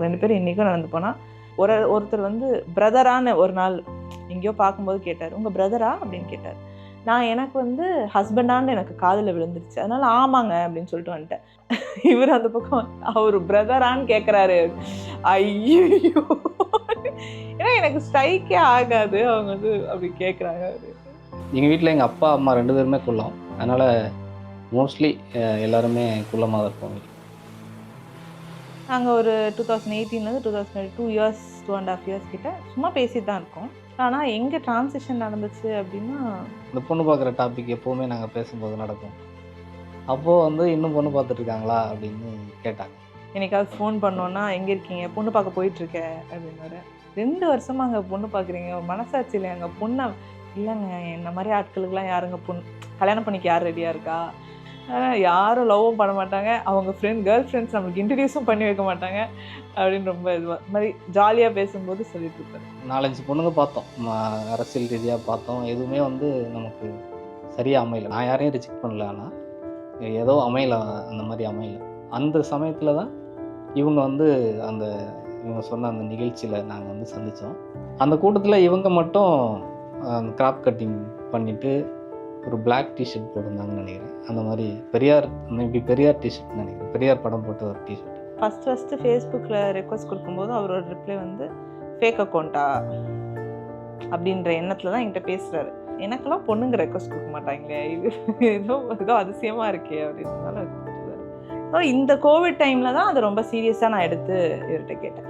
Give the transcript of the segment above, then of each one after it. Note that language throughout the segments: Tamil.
நாங்கள் ரெண்டு பேரும் இன்றைக்கும் நடந்து போனால் ஒரு ஒருத்தர் வந்து பிரதரான்னு ஒரு நாள் எங்கேயோ பார்க்கும்போது கேட்டார். உங்கள் பிரதரா? அப்படின்னு கேட்டார். நான் எனக்கு வந்து ஹஸ்பண்டான்னு எனக்கு காதில் விழுந்துருச்சு. அதனால் ஆமாங்க அப்படின்னு சொல்லிட்டு வந்துட்டேன். இவர் அந்த பக்கம் அவர் பிரதரான்னு கேட்குறாரு ஐயோ ஏன்னா எனக்கு ஸ்ட்ரைக்கே ஆகாது. அவங்க வந்து அப்படி கேட்குறாங்க எங்கள் வீட்டில் எங்கள் அப்பா அம்மா ரெண்டு பேருமே குள்ளம். அதனால் மோஸ்ட்லி எல்லாருமே குள்ளமாக தான் இருப்போம் நாங்கள் ஒரு two thousand எயிட்டீன்லேருந்து two thousand two years two and half years கிட்ட சும்மா பேசிட்டு தான் இருக்கோம். ஆனால் எங்கே டிரான்சிஷன் நடந்துச்சு அப்படின்னா இந்த பொண்ணு பார்க்குற டாபிக் எப்போவுமே நாங்கள் பேசும்போது நடக்கும். அப்போது வந்து இன்னும் பொண்ணு பார்த்துட்டு இருக்காங்களா அப்படின்னு கேட்டாங்க. என்னைக்காவது ஃபோன் பண்ணோன்னா எங்கே இருக்கீங்க? பொண்ணு பார்க்க போயிட்டுருக்க அப்படின்னு ரெண்டு வருஷமா அங்கே பொண்ணு பார்க்குறீங்க. மனசாட்சி இல்லை அங்கே பொண்ணை இல்லைங்க. இந்த மாதிரி ஆட்களுக்கெல்லாம் யாருங்க பொண்ணு கல்யாணம் பண்ணிக்க யார் ரெடியாக இருக்கா? ஆனால் யாரும் லவ்வும் பண்ண மாட்டாங்க. அவங்க ஃப்ரெண்ட் கேர்ள் ஃப்ரெண்ட்ஸ் நம்மளுக்கு இன்ட்ரடியூஸும் பண்ணி வைக்க மாட்டாங்க. அப்படின்னு ரொம்ப இதுவாக மாதிரி ஜாலியாக பேசும்போது சொல்லிட்டு இருப்பாரு. நாலஞ்சு பொண்ணுங்க பார்த்தோம். அரசியல் ரீதியாக பார்த்தோம். எதுவுமே வந்து நமக்கு சரியாக அமையல. நான் யாரையும் ரிஜெக்ட் பண்ணல ஆனால் ஏதோ அமையல அந்த மாதிரி அமையல. அந்த சமயத்தில் தான் இவங்க வந்து அந்த இவங்க சொன்ன அந்த நிகழ்ச்சியில் நாங்கள் வந்து சந்தித்தோம் அந்த கூட்டத்தில் இவங்க மட்டும் கிராப் கட்டிங் பண்ணிவிட்டு ஒரு பிளாக் டிஷர்ட் போட்டிருந்தாங்கன்னு நினைக்கிறேன். அந்த மாதிரி பெரியார் மேபி பெரியார் டிஷர்ட் நினைக்கிறேன். பெரியார் படம் போட்ட ஒரு டிஷர்ட் ஃபஸ்ட் ஃபஸ்ட்டு ஃபேஸ்புக்கில் ரெக்வஸ்ட் கொடுக்கும்போது அவரோட ரிப்ளை வந்து ஃபேக் அக்கௌண்ட்டா அப்படின்ற எண்ணத்தில் தான் என்கிட்ட பேசுகிறாரு எனக்கெல்லாம் பொண்ணுங்க ரெக்வஸ்ட் கொடுக்க மாட்டாங்களே. இது ஏதோ ஏதோ அதிசயமாக இருக்கே அப்படின்றதால கொடுத்துருவாரு. இந்த கோவிட் டைமில் தான் அது ரொம்ப சீரியஸாக நான் எடுத்து இவர்கிட்ட கேட்டேன்.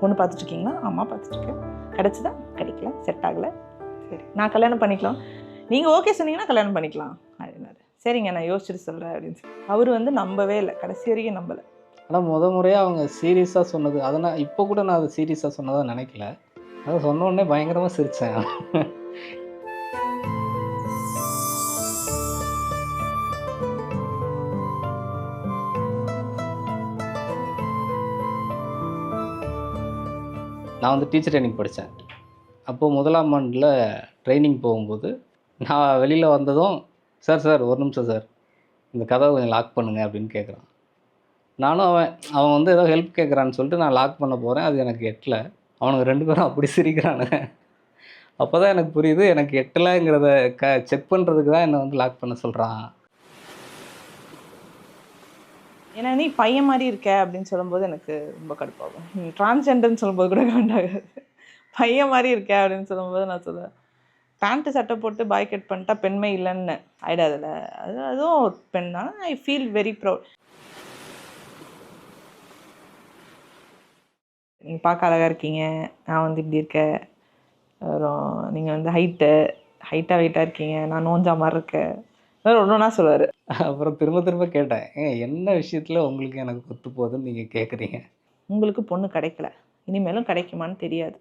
பொண்ணு பார்த்துட்ருக்கீங்களா ஆமாம் பார்த்துட்ருக்கேன் கிடச்சிதா? கிடைக்கல. செட் ஆகலை. சரி. நான் கல்யாணம் பண்ணிக்கலாம். நீங்கள் ஓகே சொன்னீங்கன்னா கல்யாணம் பண்ணிக்கலாம். அப்படின்னாரு. சரிங்க நான் யோசிச்சுட்டு சொல்கிறேன் அப்படின்னு சொல்லி. அவர் வந்து நம்பவே இல்லை. கடைசி வரைக்கும் நம்பலை. ஆனால் முத முறையாக அவங்க சீரியஸாக சொன்னது அதை நான் இப்போ கூட நான் அதை சீரியஸாக சொன்னதாக நினைக்கல. அதை சொன்ன உடனே பயங்கரமாக சிரித்தேன் நான் வந்து டீச்சர் ட்ரைனிங் படித்தேன் அப்போது முதலாம் ஆண்டில் ட்ரைனிங் போகும்போது நான் வெளியில் வந்ததும் சார் சார் ஒரு நிமிஷம் சார். இந்த கதவை கொஞ்சம் லாக் பண்ணுங்கள் அப்படின்னு கேட்குறான். நானும் அவன் அவன் வந்து ஏதோ ஹெல்ப் கேட்குறான்னு சொல்லிட்டு நான் லாக் பண்ண போகிறேன் அது எனக்கு எட்டலை. அவனுங்க ரெண்டு பேரும் அப்படி சிரிக்கிறானுங்க. அப்போ தான் எனக்கு புரியுது எனக்கு எட்டலைங்கிறத க செக் பண்ணுறதுக்கு தான் என்னை வந்து லாக் பண்ண சொல்கிறான் ஏன்னா நீ பையன் மாதிரி இருக்க அப்படின்னு சொல்லும்போது எனக்கு ரொம்ப கடுப்பாகும். டிரான்ஸ்ஜெண்டர்னு சொல்லும்போது கூட கண்டாகாது. பையன் மாதிரி இருக்க அப்படின்னு சொல்லும்போது நான் சொல்லுவேன் பேண்ட்டு சட்டை போட்டு பாய் கட் பண்ணிட்டா பெண்மை இல்லைன்னு ஆயிடாதுல்ல. அது அதுவும் ஒரு பெண் தான். ஐ ஃபீல் வெரி ப்ரௌட் நீங்கள் பார்க்க அழகாக இருக்கீங்க. நான் வந்து இப்படி இருக்கேன். அப்புறம் நீங்கள் வந்து ஹைட்டு ஹைட்டாக வெயிட்டாக இருக்கீங்க. நான் நோஞ்சா மாதிரி இருக்கேன். ஒன்று ஒன்றா சொல்லுவார். அப்புறம் திரும்ப திரும்ப கேட்டேன். ஏங்க என்ன விஷயத்தில் உங்களுக்கு எனக்கு ஒத்து போகுதுன்னு நீங்கள் கேட்குறீங்க உங்களுக்கு பொண்ணு கிடைக்கல. இனிமேலும் கிடைக்குமான்னு தெரியாது.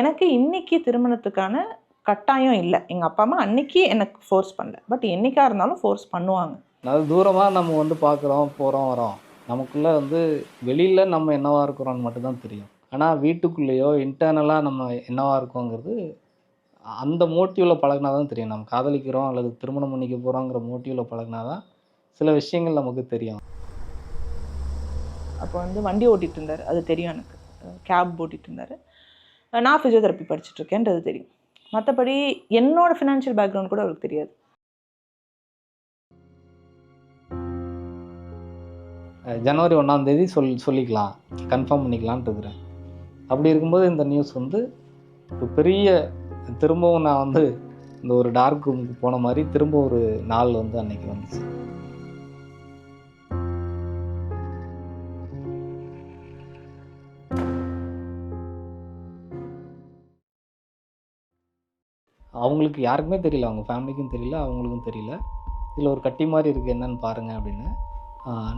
எனக்கு இன்னைக்கு திருமணத்துக்கான கட்டாயம் இல்லை. எங்கள் அப்பா அம்மா அன்னைக்கு எனக்கு ஃபோர்ஸ் பண்ணல. பட் என்னைக்கா இருந்தாலும் ஃபோர்ஸ் பண்ணுவாங்க. அதாவது தூரமாக நம்ம வந்து பார்க்குறோம் போகிறோம் வரோம். நமக்குள்ளே வந்து வெளியில் நம்ம என்னவா இருக்கிறோம்னு மட்டும்தான் தெரியும். ஆனால் வீட்டுக்குள்ளேயோ இன்டர்னலாக நம்ம என்னவா இருக்கோங்கிறது அந்த மோட்டிவில் பழகினா தான் தெரியும். நம்ம காதலிக்கிறோம் அல்லது திருமணம் பண்ணிக்க போகிறோங்கிற மோட்டிவில் பழகினா தான் சில விஷயங்கள் நமக்கு தெரியும். அப்போ வந்து வண்டி ஓட்டிகிட்டு இருந்தார். அது தெரியும் எனக்கு. கேப் ஓட்டிகிட்டு இருந்தார். நான் ஃபிசியோதெரப்பி படிச்சுட்டு இருக்கேன்றது தெரியும். மற்றபடி என்னோட ஃபினான்ஷியல் பேக்ரவுண்ட் கூட அவருக்கு தெரியாது. ஜனவரி ஒன்றாம் தேதி சொல் சொல்லிக்கலாம் கன்ஃபார்ம் பண்ணிக்கலான்ட்டு இருக்கிறேன். அப்படி இருக்கும்போது இந்த நியூஸ் வந்து பெரிய திரும்பவும் நான் வந்து இந்த ஒரு டார்க் ரூமுக்கு போன மாதிரி திரும்ப ஒரு நாள் வந்து அன்னைக்கு வந்துச்சு. அவங்களுக்கு யாருக்குமே தெரியல அவங்க ஃபேமிலிக்கும் தெரியல அவங்களுக்கும் தெரியல. இதில் ஒரு கட்டி மாதிரி இருக்குது என்னன்னு பாருங்கள் அப்படின்னு.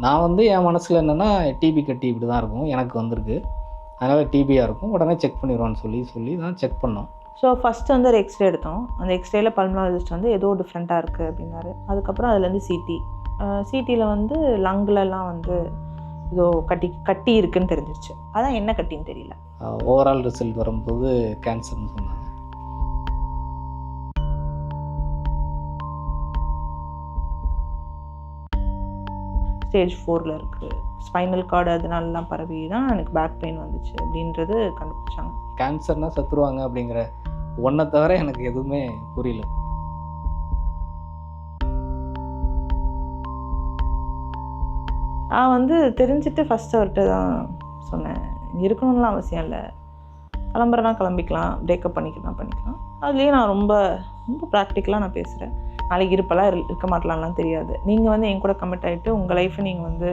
நான் வந்து என் மனசில் என்னென்னா டிபி கட்டி இப்படி தான் இருக்கும் எனக்கு வந்திருக்கு. அதனால் டிபியாக இருக்கும் உடனே செக் பண்ணிடுவான்னு சொல்லி சொல்லி தான் செக் பண்ணோம். ஸோ ஃபஸ்ட்டு வந்து ஒரு எக்ஸ்ரே எடுத்தோம். அந்த எக்ஸ்ரேல பல்மனாலஜிஸ்ட் வந்து ஏதோ டிஃப்ரெண்ட்டாக இருக்குது அப்படின்னாரு. அதுக்கப்புறம் அதுலேருந்து சிடி சிடியில் வந்து லங்லலாம் வந்து ஏதோ கட்டி கட்டி இருக்குன்னு தெரிஞ்சிருச்சு. அதான் என்ன கட்டின்னு தெரியல. ஓவரால் ரிசல்ட் வரும்போது கேன்சர்னு சொன்னாங்க. ஸ்டேஜ் ஃபோரில் இருக்குது ஸ்பைனல் கார்டு அதனாலலாம் பரவி தான் எனக்கு பேக் பெயின் வந்துச்சு அப்படின்றது கண்டுபிடிச்சாங்க. கேன்சர்னால் செத்துருவாங்க அப்படிங்கிற ஒன்றை தவிர எனக்கு எதுவுமே புரியல. நான் வந்து தெரிஞ்சுட்டு ஃபஸ்ட்டு அவர்கிட்ட தான் சொன்னேன். இருக்கணும்லாம் அவசியம் இல்லை. கிளம்புறேன்னா கிளம்பிக்கலாம். பிரேக்கப் பண்ணிக்கலாம் பண்ணிக்கலாம். அதுலேயே நான் ரொம்ப ரொம்ப ப்ராக்டிக்கலாக நான் பேசுகிறேன் நாளைக்கு இருப்பெல்லாம் இரு- இருக்க மாட்டலாம்லாம் தெரியாது. நீங்கள் வந்து என் கூட கமிட் ஆகிட்டு உங்கள் லைஃப்பை நீங்கள் வந்து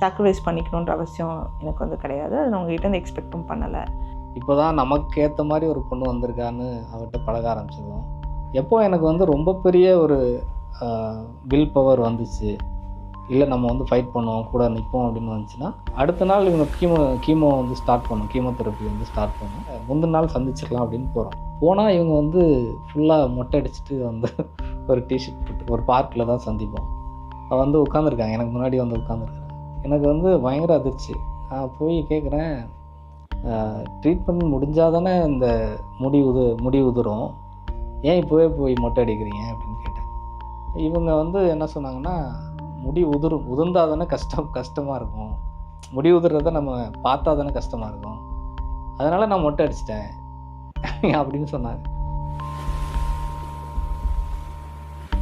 சாக்ரிஃபைஸ் பண்ணிக்கணுன்ற அவசியம் எனக்கு வந்து கிடையாது. அது நான் உங்ககிட்ட வந்து எக்ஸ்பெக்டும் பண்ணலை. இப்போ தான் நமக்கு ஏற்ற மாதிரி ஒரு பொண்ணு வந்திருக்கான்னு அவர்கிட்ட பழக ஆரம்பிச்சிருக்கோம் எப்போ எனக்கு வந்து ரொம்ப பெரிய ஒரு வில் பவர் வந்துச்சு. இல்லை நம்ம வந்து ஃபைட் பண்ணுவோம் கூட நிற்போம் அப்படின்னு வந்துச்சுன்னா அடுத்த நாள் இவங்க கீமோ கீமோ வந்து ஸ்டார்ட் பண்ணும். கீமோதெரப்பி வந்து ஸ்டார்ட் பண்ணும். முந்தின நாள் சந்திச்சிடலாம் அப்படின்னு போகிறோம் போனால் இவங்க வந்து ஃபுல்லாக மொட்டை அடிச்சுட்டு வந்து ஒரு டிஷர்ட் போட்டு ஒரு பார்க்கில் தான் சந்திப்போம். அவள் வந்து உட்காந்துருக்காங்க எனக்கு முன்னாடி வந்து உட்காந்துருக்காங்க எனக்கு வந்து பயங்கர அதிர்ச்சி. நான் போய் கேட்குறேன் ட்ரீட்மெண்ட் முடிஞ்சால் தானே இந்த முடி உது முடி உதிரும். ஏன் இப்போவே போய் மொட்டை அடிக்கிறீங்க? அப்படின்னு கேட்டேன். இவங்க வந்து என்ன சொன்னாங்கன்னா முடி உதிரும் உதிர்ந்தால் தானே கஷ்டம் கஷ்டமாக இருக்கும். முடி உதிர்றத நம்ம பார்த்தா தானே கஷ்டமாக இருக்கும். அதனால் நான் மொட்டை அடிச்சிட்டேன். அப்படின்னு சொன்னாங்க.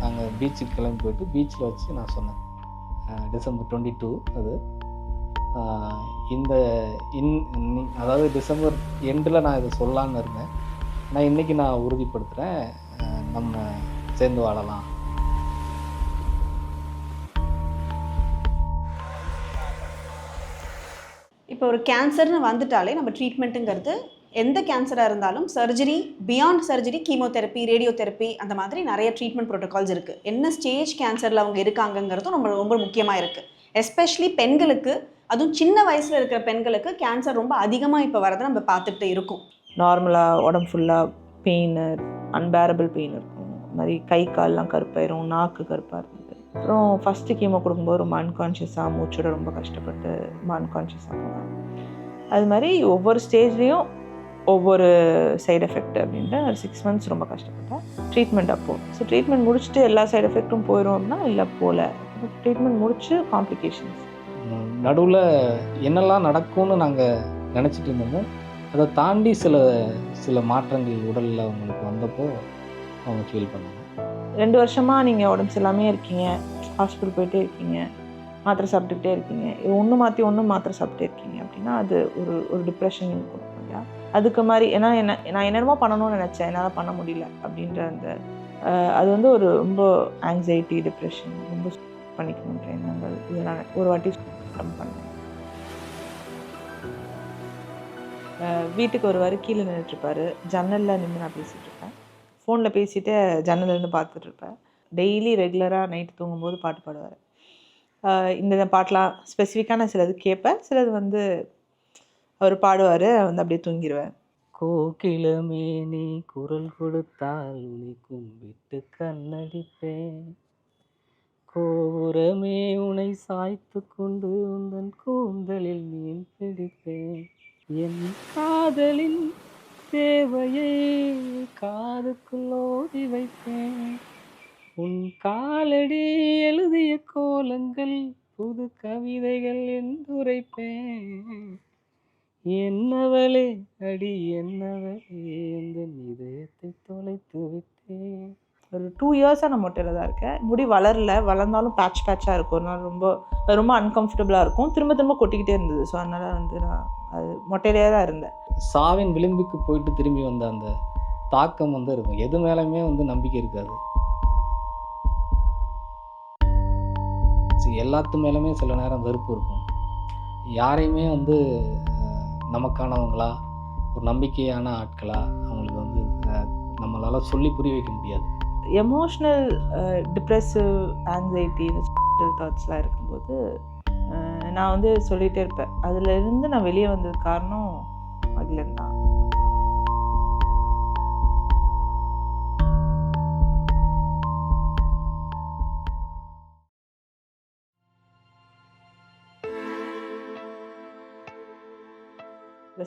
நாங்கள் பீச்சுக்கு கிளம்பி போயிட்டு பீச்சில் வச்சு நான் சொன்னேன். டிசம்பர் டுவெண்ட்டி டூ அது இந்த இன் அதாவது டிசம்பர் எண்டில் நான் இதை சொல்லலான்னு இருந்தேன். நான் இன்றைக்கி நான் உறுதிப்படுத்துகிறேன் நம்ம சேர்ந்து வாழலாம். இப்போ ஒரு கேன்சர்னு வந்துட்டாலே நம்ம ட்ரீட்மெண்ட்டுங்கிறது எந்த கேன்சராக இருந்தாலும் surgery beyond surgery chemotherapy radiotherapy அந்த மாதிரி நிறைய ட்ரீட்மெண்ட் ப்ரோட்டோகால்ஸ் இருக்குது என்ன ஸ்டேஜ் கேன்சரில் அவங்க இருக்காங்கங்கிறதும் ரொம்ப ரொம்ப முக்கியமாக இருக்குது எஸ்பெஷலி பெண்களுக்கு அதுவும் சின்ன வயசில் இருக்கிற பெண்களுக்கு கேன்சர் ரொம்ப அதிகமாக இப்போ வரதை நம்ம பார்த்துட்டு இருக்கோம். நார்மலாக உடம்பு ஃபுல்லாக பெயின் அன்பேரபிள் பெயின் இருக்கும். இந்த மாதிரி கை கால்லாம் கருப்பாயிரும் நாக்கு கருப்பாக இருக்கும். அப்புறம் ஃபஸ்ட்டு கீமோ கொடுக்கும்போது ரொம்ப அன்கான்ஷியஸாக மூச்சோட ரொம்ப கஷ்டப்பட்டு ரொம்ப அன்கான்ஷியஸாக போனாங்க. அது மாதிரி ஒவ்வொரு ஸ்டேஜ்லேயும் ஒவ்வொரு சைடு எஃபெக்ட் அப்படின்ட்டு சிக்ஸ் மந்த்ஸ் ரொம்ப கஷ்டப்பட்டேன். ட்ரீட்மெண்ட் அப்போது ஸோ ட்ரீட்மெண்ட் முடிச்சுட்டு எல்லா சைடு எஃபெக்ட்டும் போயிடும் அப்படின்னா இல்லை போகல ட்ரீட்மெண்ட் முடிச்சு காம்ப்ளிகேஷன்ஸ் நடுவில் என்னெல்லாம் நடக்கும்னு நாங்கள் நினச்சிட்டு இருந்தோமோ அதை தாண்டி சில சில மாற்றங்கள் உடலில் அவங்களுக்கு வந்தப்போ அவங்க ஃபீல் பண்ணாங்க. ரெண்டு வருஷமாக நீங்கள் உடம்பு சரியில்லாமே இருக்கீங்க. ஹாஸ்பிட்டல் போயிட்டே இருக்கீங்க. மாத்திரை சாப்பிட்டுக்கிட்டே இருக்கீங்க. ஒன்று மாற்றி ஒன்று மாத்திரை சாப்பிட்டே இருக்கீங்க அப்படின்னா அது ஒரு ஒரு டிப்ரெஷன் கொடுக்கும் இல்லையா? அதுக்கு மாதிரி ஏன்னா என்ன நான் என்னென்னமோ பண்ணணும்னு நினச்சேன். என்னால் பண்ண முடியல அப்படின்ற அந்த அது வந்து ஒரு ரொம்ப ஆங்ஸைட்டி டிப்ரெஷன் ரொம்ப பண்ணிக்கணுன்ற எண்ணங்கள் இதெல்லாம் ஒரு வாட்டி உடம்பு பண்ணேன். வீட்டுக்கு வருவார் கீழே நின்றுட்டுருப்பாரு ஜன்னலில் நின்று நான் பேசிட்டு ஃபோனில் பேசிட்டு ஜன்னலேருந்து பார்த்துட்டு இருப்பேன். டெய்லி ரெகுலராக நைட்டு தூங்கும்போது பாட்டு பாடுவார். இந்த பாட்டெலாம் ஸ்பெசிஃபிக்கான சிலது கேட்பேன். சிலது வந்து அவர் பாடுவார் வந்து அப்படியே தூங்கிடுவேன் கோகிலமே நீ குரல் கொடுத்தால் உன்னை கும்பிட்டு கண்ணடிப்பேன். கோபுரமே உனை சாய்த்து கொண்டு உந்தன் கூந்தலில் மீன் பிடிப்பேன். என் காதலின் தேவையை காதுக்குள் ஓதி வைப்பேன். உன் காலடி எழுதிய கோலங்கள் புது கவிதைகள் என்றுரைப்பேன். என்னவளே அடி என்னவளே எந்த இதயத்தை தொலைத்து விட்டேன். ஒரு டூ இயர்ஸாக நான் மொட்டையில் தான் இருக்கேன். முடி வளரல வளர்ந்தாலும் பேட்ச் பேட்சாக இருக்கும். அதனால் ரொம்ப ரொம்ப அன்கம்ஃபர்டபுளாக இருக்கும். திரும்ப திரும்ப கொட்டிக்கிட்டே இருந்தது. ஸோ அதனால் வந்து நான் அது மொட்டையிலே தான் இருந்தேன். சாவின் விளிம்புக்கு போயிட்டு திரும்பி வந்த அந்த தாக்கம் வந்து இருக்கும். எது மேலேயுமே வந்து நம்பிக்கை இருக்காது. எல்லாத்து மேலுமே சில நேரம் வெறுப்பு இருக்கும். யாரையுமே வந்து நமக்கானவங்களா ஒரு நம்பிக்கையான ஆட்களா அவங்களுக்கு வந்து நம்மளால் சொல்லி புரிய வைக்க முடியாது. எமோஷ்னல் டிப்ரெசிவ் ஆங்ஸைட்டி தாட்ஸ்லாம் இருக்கும்போது நான் வந்து சொல்லிகிட்டே இருப்பேன். அதுலேருந்து நான் வெளியே வந்தது காரணம் அதுலேருந்து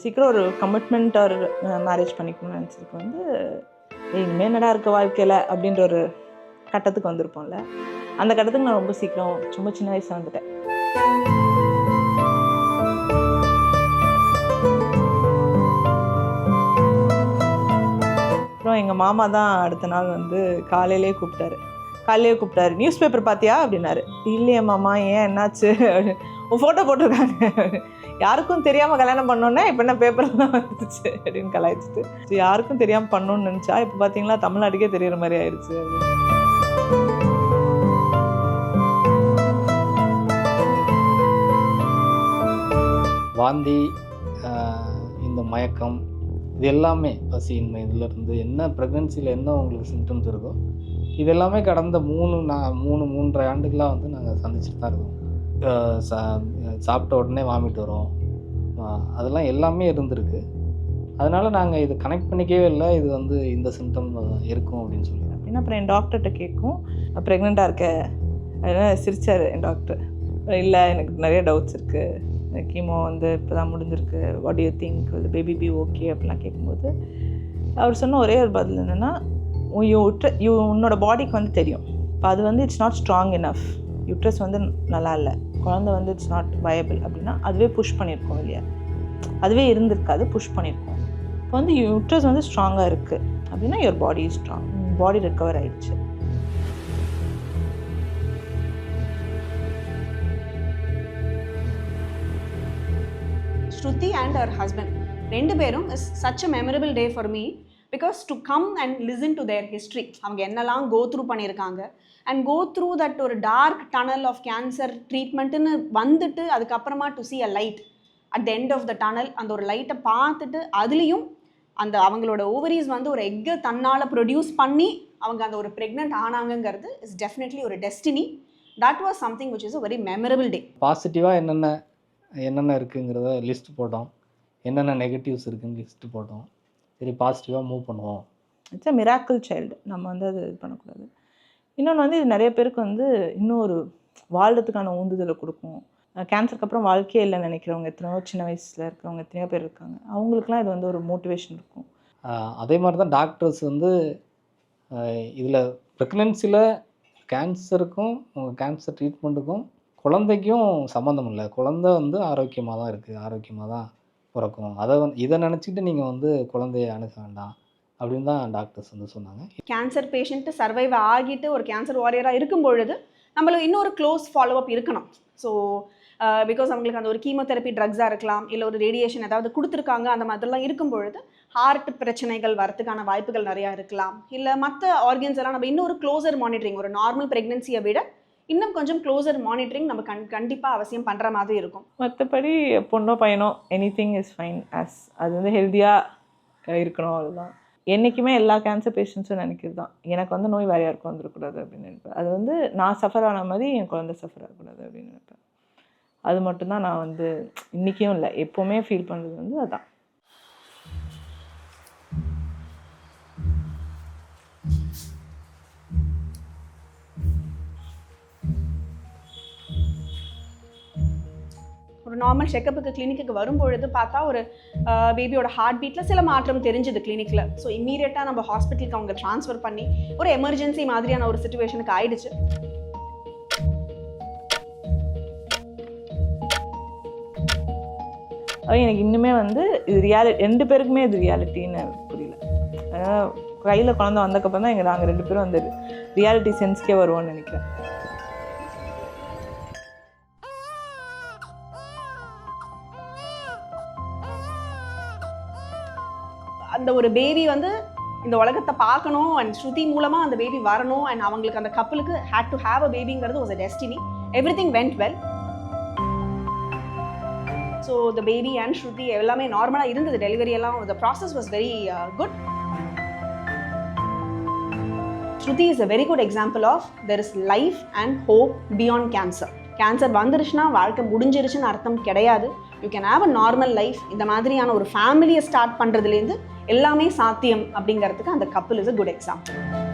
சீக்கிரம் ஒரு கமிட்மெண்ட் ஒரு மேரேஜ் பண்ணிக்கணும்னு நினச்சதுக்கு வந்து இனிமேல் என்னடா இருக்க வாழ்க்கையில்? அப்படின்ற ஒரு கட்டத்துக்கு வந்திருப்போம்ல. அந்த கட்டத்துக்கு நான் ரொம்ப சீக்கிரம் சும்மா சின்ன வயசில் வந்துட்டேன். அப்புறம் எங்கள் மாமா தான் அடுத்த நாள் வந்து காலையிலே கூப்பிட்டாரு. காலையிலே கூப்பிட்டாரு. நியூஸ் பேப்பர் பார்த்தியா அப்படின்னாரு. இல்லையே மாமா ஏன்? என்னாச்சு? உன் ஃபோட்டோ போட்டிருக்காங்க. யாருக்கும் தெரியாமல் கல்யாணம் பண்ணோன்னே இப்போ என்ன பேப்பர்லாம் வந்துச்சு? அப்படின்னு கலாய்ச்சிட்டு. யாருக்கும் தெரியாமல் பண்ணணும்னு நினச்சா இப்போ பார்த்தீங்களா தமிழ்நாட்டுக்கே தெரியுற மாதிரி ஆயிடுச்சு வாந்தி இந்த மயக்கம் இது எல்லாமே பசியின்மை இதிலிருந்து என்ன ப்ரெக்னென்சியில் என்ன உங்களுக்கு சிம்டம்ஸ் இருக்கோ இது எல்லாமே கடந்த மூணு நான் மூணு மூன்றரை ஆண்டுகளாக வந்து நாங்கள் சந்திச்சுட்டு தான் இருக்கோம். சா- சாப்பிட்ட உடனே வாமிட் வரும். அதெல்லாம் எல்லாமே இருந்திருக்கு. அதனால் நாங்கள் இது கனெக்ட் பண்ணிக்கவே இல்லை இது வந்து இந்த சிம்டம் இருக்கும் அப்படின்னு சொல்லி அப்படின்னா அப்புறம் என் டாக்டர்கிட்ட கேட்கும் ப்ரெக்னெண்ட்டாக இருக்க அதனால் சிரிச்சார் என் டாக்டர் இல்லை எனக்கு நிறைய டவுட்ஸ் இருக்குது கீமோ வந்து இப்போ தான் முடிஞ்சிருக்கு what you think baby be okay அப்படிலாம் கேட்கும்போது அவர் சொன்ன ஒரே ஒரு பதில் என்னென்னா யூ யூ உன்னோட பாடிக்கு வந்து தெரியும். இப்போ அது வந்து it's not strong enough uterus வந்து நல்லா இல்லை. குழந்தை வந்து இட்ஸ் நாட் வயபிள் அப்படின்னா அதுவே புஷ் பண்ணியிருக்கோம் இல்லையா? அதுவே இருந்திருக்காது புஷ் பண்ணியிருக்கோம் இப்போ வந்து யூட்ரஸ் வந்து ஸ்ட்ராங்காக இருக்குது அப்படின்னா your body strong body recover ஆயிடுச்சு. ஸ்ருதி அண்ட் அவர் ஹஸ்பண்ட் ரெண்டு பேரும் is such a memorable day for me because to come and listen to their history அவங்க என்னெல்லாம் கோ த்ரூ பண்ணியிருக்காங்க. அண்ட் கோ த்ரூ தட் ஒரு டார்க் டனல் ஆஃப் கேன்சர் ட்ரீட்மெண்ட்டுன்னு வந்துட்டு அதுக்கப்புறமா to see a light at the end of the tunnel அந்த ஒரு லைட்டை பார்த்துட்டு அதுலேயும் அந்த அவங்களோட ஓவரிஸ் வந்து ஒரு எக்கை தன்னால் ப்ரொடியூஸ் பண்ணி அவங்க அந்த ஒரு ப்ரெக்னென்ட் ஆனாங்கங்கிறது இஸ் டெஃபினெட்லி ஒரு destiny that was something which is a very memorable day பாசிட்டிவாக என்னென்ன என்னென்ன இருக்குங்கிறத லிஸ்ட் போட்டோம். என்னென்ன நெகட்டிவ்ஸ் இருக்குன்னு லிஸ்ட் போட்டோம். சரி பாசிட்டிவாக மூவ் பண்ணுவோம். இட்ஸ் அ மிராக்கிள் சைல்டு நம்ம வந்து அது இது பண்ணக்கூடாது. இன்னொன்று வந்து இது நிறைய பேருக்கு வந்து இன்னும் ஒரு வாழ்றதுக்கான ஊந்துதலை கொடுக்கும். கேன்சருக்கு அப்புறம் வாழ்க்கையே இல்லைன்னு நினைக்கிறவங்க எத்தனையோ சின்ன வயசில் இருக்கிறவங்க எத்தனையோ பேர் இருக்காங்க. அவங்களுக்குலாம் இது வந்து ஒரு மோட்டிவேஷன் இருக்கும். அதே மாதிரி தான் டாக்டர்ஸ் வந்து இதில் ப்ரெக்னென்சியில் கேன்சருக்கும் கேன்சர் ட்ரீட்மெண்ட்டுக்கும் குழந்தைக்கும் சம்மந்தம் இல்லை. குழந்தை வந்து ஆரோக்கியமாக தான் இருக்குது ஆரோக்கியமாக தான் பிறக்கும். அதை வந்து இதை நினச்சிக்கிட்டு நீங்கள் வந்து குழந்தைய அணுக வேண்டாம் அப்படின்னு தான் டாக்டர்ஸ் வந்து சொன்னாங்க. கேன்சர் பேஷண்ட்டு சர்வைவ் ஆகிட்டு ஒரு கேன்சர் வாரியராக இருக்கும் பொழுது நம்மளுக்கு இன்னொரு க்ளோஸ் ஃபாலோஅப் இருக்கணும். ஸோ பிகாஸ் அவங்களுக்கு அந்த ஒரு கீமோதெரப்பி ட்ரக்ஸாக இருக்கலாம் இல்லை ஒரு ரேடியேஷன் ஏதாவது கொடுத்துருக்காங்க அந்த மாதிரிலாம் இருக்கும் பொழுது ஹார்ட் பிரச்சனைகள் வரத்துக்கான வாய்ப்புகள் நிறையா இருக்கலாம். இல்லை மற்ற ஆர்கன்ஸ் எல்லாம் நம்ம இன்னொரு க்ளோசர் மானிட்டரிங் ஒரு நார்மல் ப்ரெக்னென்சியை விட இன்னும் கொஞ்சம் க்ளோசர் மானிட்டரிங் நம்ம கண் கண்டிப்பாக அவசியம் பண்ணுற மாதிரி இருக்கும். மற்றபடி பொண்ணோ பையனோ anything is fine as அது வந்து ஹெல்த்தியாக இருக்கணும் அதுதான். என்றைக்குமே எல்லா கேன்சர் பேஷண்ட்ஸும் நினைக்கிறது தான் எனக்கு வந்து நோய் வேறு யாருக்கும் வந்துடக்கூடாது அப்படின்னு நினைப்பேன். அது வந்து நான் சஃபர் ஆன மாதிரி என் குழந்தை சஃபர் ஆகக்கூடாது அப்படின்னு நினைப்பேன். அது மட்டும்தான் நான் வந்து இன்றைக்கும் இல்லை எப்போவுமே ஃபீல் பண்ணுறது வந்து அதான். ஒரு நார்மல் செக்கப்புக்கு கிளினிக்கு வரும்பொழுது பார்த்தா ஒரு பேபியோட ஹார்ட் பீட்டில் சில மாற்றம் தெரிஞ்சுது கிளினிக்கில் ஸோ இம்மீடியட்டாக நம்ம ஹாஸ்பிட்டலுக்கு அவங்க ட்ரான்ஸ்ஃபர் பண்ணி ஒரு எமர்ஜென்சி மாதிரியான ஒரு சுச்சுவேஷனுக்கு ஆயிடுச்சு. அது எனக்கு இன்னுமே வந்து இது ரியாலிட்டி ரெண்டு பேருக்குமே இது ரியாலிட்டின்னு புரியல. கையில் குழந்தை வந்தக்கப்புறம் தான் எங்கள் நாங்கள் ரெண்டு பேரும் வந்து ரியாலிட்டி சென்ஸ்க்கே வருவோம்னு நினைக்கிறேன். அந்த ஒரு பேபி வந்து இந்த உலகத்தை பார்க்கணும் அண்ட் ஸ்ருதி மூலமாக அந்த பேபி வரணும் அண்ட் அவங்களுக்கு அந்த கப்பலுக்கு had to have a பேபிங்கிறது was a destiny everything went well so the baby and Shruti எல்லாமே நார்மலாக இருந்தது. டெலிவரி எல்லாம் the process was very good Shruti is a very good example of there is life and hope beyond cancer cancer வந்துருச்சுன்னா வாழ்க்கை முடிஞ்சிருச்சுன்னு அர்த்தம் கிடையாது. You can have a normal life இந்த மாதிரியான ஒரு ஃபேமிலியை ஸ்டார்ட் பண்ணுறதுலேருந்து எல்லாமே சாத்தியம் அப்படிங்கிறதுக்கு அந்த கப்பல் இஸ் அ குட் எக்ஸாம்பிள்